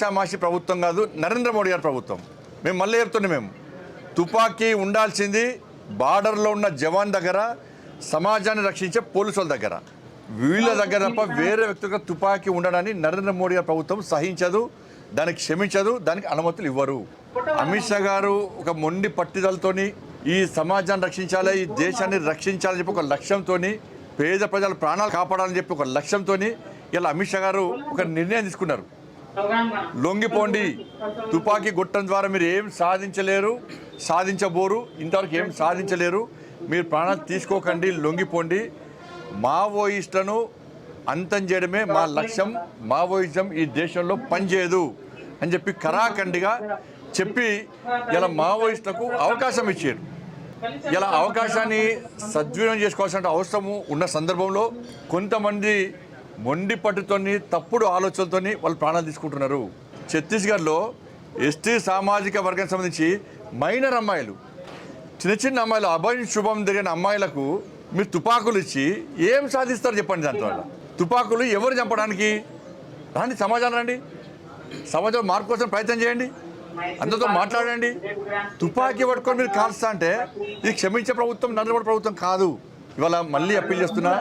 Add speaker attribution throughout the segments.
Speaker 1: ఆషామాషి ప్రభుత్వం కాదు నరేంద్ర మోడీ గారి ప్రభుత్వం. మేము మళ్ళీ చెప్తున్నాం మేము తుపాకీ ఉండాల్సింది బార్డర్లో ఉన్న జవాన్ దగ్గర సమాజాన్ని రక్షించే పోలీసుల దగ్గర. వీళ్ళ దగ్గర తప్ప వేరే వ్యక్తులకు తుపాకీ ఉండడాన్ని నరేంద్ర మోడీ గారి ప్రభుత్వం సహించదు దానికి క్షమించదు దానికి అనుమతులు ఇవ్వరు. అమిత్ షా గారు ఒక మొండి పట్టుదలతోని ఈ సమాజాన్ని రక్షించాలి ఈ దేశాన్ని రక్షించాలని చెప్పి ఒక లక్ష్యంతో పేద ప్రజల ప్రాణాలు కాపాడాలని చెప్పి ఒక లక్ష్యంతో ఇలా అమిత్ షా గారు ఒక నిర్ణయం తీసుకున్నారు. లొంగిపోండి. తుపాకీ గుట్టం ద్వారా మీరు ఏం సాధించలేరు సాధించబోరు ఇంతవరకు ఏం సాధించలేరు. మీరు ప్రాణాలు తీసుకోకండి లొంగిపోండి. మావోయిస్టులను అంతం చేయడమే మా లక్ష్యం. మావోయిజం ఈ దేశంలో పనిచేయదు అని చెప్పి కరాఖండిగా చెప్పి ఇలా మావోయిస్టులకు అవకాశం ఇచ్చారు. ఇలా అవకాశాన్ని సద్వినియోగం చేసుకోవాల్సిన అవసరము ఉన్న సందర్భంలో కొంతమంది మొండి పట్టుతోని తప్పుడు ఆలోచనలతోని వాళ్ళు ప్రాణాలు తీసుకుంటున్నారు. ఛత్తీస్గఢ్లో ఎస్టీ సామాజిక వర్గానికి సంబంధించి మైనర్ అమ్మాయిలు చిన్న చిన్న అమ్మాయిలు అభయం శుభం జరిగిన అమ్మాయిలకు మీరు తుపాకులు ఇచ్చి ఏం సాధిస్తారు చెప్పండి దాంతో తుపాకులు ఎవరు చంపడానికి? రాండి సమాజాన్ని రండి. సమాజం మార్పు కోసం ప్రయత్నం చేయండి. అందరితో మాట్లాడండి. తుపాకీ పట్టుకొని మీరు కాల్స్తా అంటే ఇది క్షమించే ప్రభుత్వం నరేంద్ర మోడీ ప్రభుత్వం కాదు. ఇవాళ మళ్ళీ అప్పీల్ చేస్తున్నా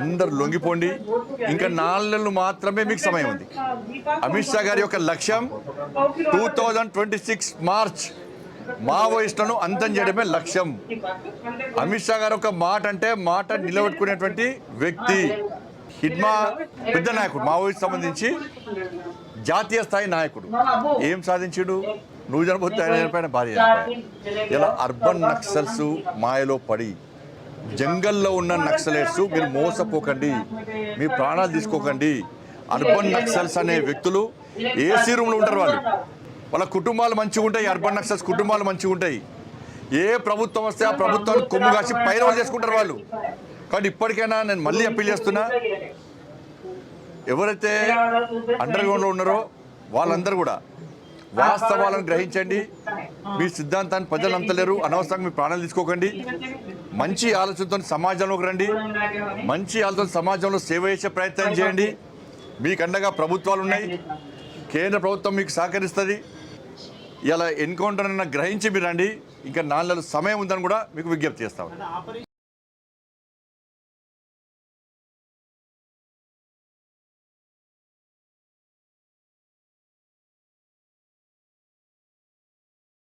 Speaker 1: అందరు లొంగిపోండి. ఇంకా నాలుగు మాత్రమే మీకు సమయం ఉంది. అమిత్ షా గారి యొక్క లక్ష్యం two thousand twenty six March మావోయిస్టులను అంతం చేయడమే లక్ష్యం. అమిత్ షా గారు ఒక మాట అంటే మాట నిలబెట్టుకునేటువంటి వ్యక్తి. హిడ్మా పెద్ద నాయకుడు మావోయిస్ట్ సంబంధించి జాతీయ స్థాయి నాయకుడు. ఏం సాధించాడు? నువ్వు చనిపోతే ఆయన చనిపోయిన భార్య ఇలా అర్బన్ నక్సల్స్ మాయలో పడి జంగల్లో ఉన్న నక్సలైట్స్ మీరు మోసపోకండి. మీ ప్రాణాలు తీసుకోకండి. అర్బన్ నక్సల్స్ అనే వ్యక్తులు ఏసీ రూమ్లో ఉంటారు వాళ్ళు. వాళ్ళ కుటుంబాలు మంచిగా ఉంటాయి. అర్బన్ నక్సల్స్ కుటుంబాలు మంచిగా ఉంటాయి. ఏ ప్రభుత్వం వస్తే ఆ ప్రభుత్వాన్ని కొమ్ము కాసి పైరవలు చేసుకుంటారు వాళ్ళు. కాబట్టి ఇప్పటికైనా నేను మళ్ళీ అప్పీల్ చేస్తున్నా ఎవరైతే అండర్ గ్రౌండ్లో ఉన్నారో వాళ్ళందరూ కూడా వాస్తవాలను గ్రహించండి. మీ సిద్ధాంతాన్ని ప్రజలు నమ్మలేరు. అనవసరంగా మీ ప్రాణాలు తీసుకోకండి. మంచి ఆలోచనతో సమాజంలోకి రండి. మంచి ఆలోచన సమాజంలో సేవ చేసే ప్రయత్నం చేయండి. మీకు అండగా ప్రభుత్వాలు ఉన్నాయి. కేంద్ర ప్రభుత్వం మీకు సహకరిస్తుంది. ఇలా ఎన్కౌంటర్ అన్న గ్రహించి మీరు రండి. ఇంకా నాలుగు నెలల సమయం ఉందని కూడా మీకు విజ్ఞప్తి చేస్తాం